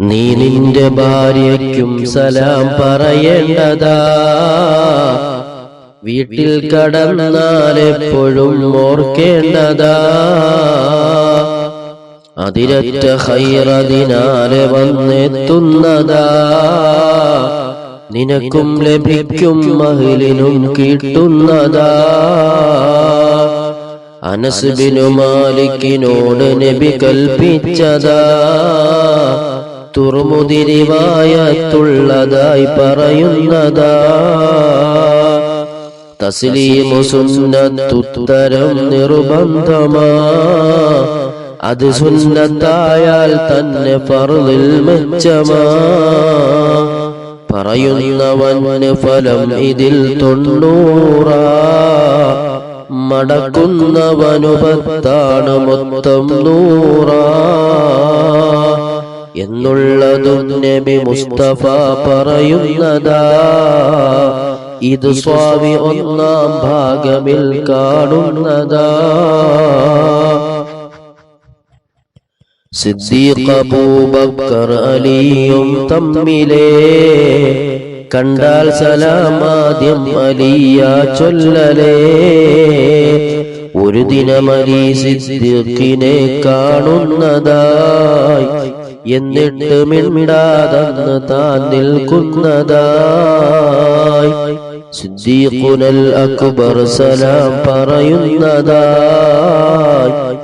നീ നിന്റെ ഭാര്യയ്ക്കും സലാം പറയേണ്ടതാ. വീട്ടിൽ കടന്നാൽ എപ്പോഴും ഓർക്കേണ്ടതാ. അതിരറ്റ ഹൈറതിനാലെ വന്നെത്തുന്നതാ. നിനക്കും ലഭിക്കും മഹിലിനും കിട്ടുന്നതാ. അനസ്ബിനു മാലിക്കിനോട് നബി കൽപ്പിച്ചതാ. തുറമുതിരിവായത്തുള്ളതായി പറയുന്നതാ. തസ്ലീമു സുന്നത്തുത്തരം നിർബന്ധമാ. അത് സുന്നത്തായാൽ തന്നെ ഫർളിൽ മെച്ചമാ. പറയുന്നവന് ഫലം ഇതിൽ തൊണ്ണൂറാ. മടക്കുന്നവനു പത്താണ് മൊത്തം നൂറാ. എന്നുള്ളതും നബി മുസ്തഫ പറയുന്നതാ. ഇത് സ്വാമി ഒന്നാം ഭാഗമിൽ കാണുന്നതാ. സിദ്ദീഖ് അബൂബക്കർ അലിയും തമ്മിലേ. കണ്ടാൽ സലാമാദ്യം അലിയ ചൊല്ലലേ. ഒരു ദിനമലി സിദ്ദീഖിനെ കാണുന്നതായി. എന്നിട്ട് മിണ്ടാതെന്ന് താൻ നിൽക്കുന്നതായി സിദ്ദീഖുനൽ അക്ബർ സലാം പറയുന്നതായി.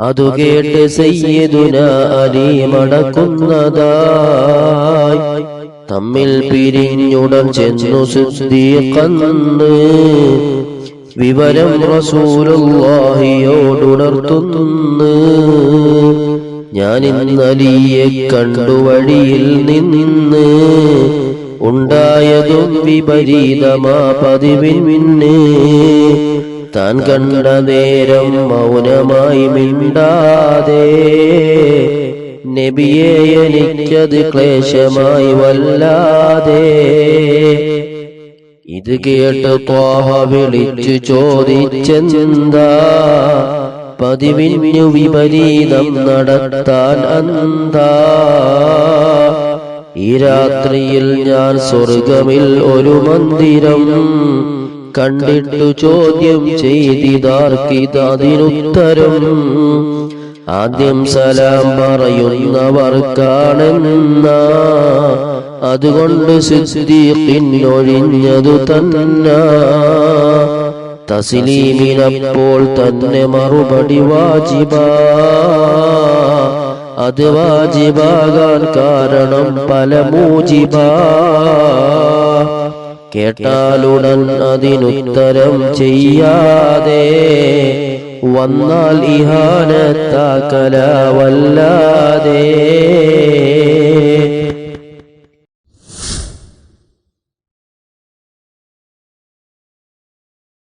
അതു കേട്ട് സയ്യിദുന അലി മടക്കുന്നതായി. തമ്മിൽ പിരിഞ്ഞുടൻ ചെന്നു സിദ്ദീഖന്ന്. വിവരം റസൂലുള്ളാഹിയോടുണർത്തുന്നു. ഞാൻ ഇന്നലിയെ കണ്ടു വഴിയിൽ നിന്ന് ഉണ്ടായതും വിപരീതമാ പതിവിന് താൻ കണ്ട നേരം മൗനമായി മിണ്ടാതെ. നബിയെ എനിക്കത് ക്ലേശമായി വല്ലാതെ. ഇത് കേട്ട് ത്വാഹ വിളിച്ചു ചോദിച്ചെന്താ? പതിവിനു വിപരീതം നടത്താൻ അന്താ. ഈ രാത്രിയിൽ ഞാൻ സ്വർഗമിൽ ഒരു മന്ദിരം കണ്ടിട്ടു ചോദ്യം ചെയ്തിതാർക്കിതതിനുത്തരം ആദ്യം സലാം പറയുന്നവർക്കാണെന്ന. അതുകൊണ്ട് സിദ്ദീഖിനൊഴിഞ്ഞതു തന്നെ. തസ്ലീമിനപ്പോൾ തന്നെ മറുപടി വാജിബ. അത് വാജിബാകാൻ കാരണം പല മൂജിബ. കേട്ടാലുടൻ അതിനുത്തരം ചെയ്യാതെ വന്നാൽ ഇഹാനത്താക്കല വല്ലാതെ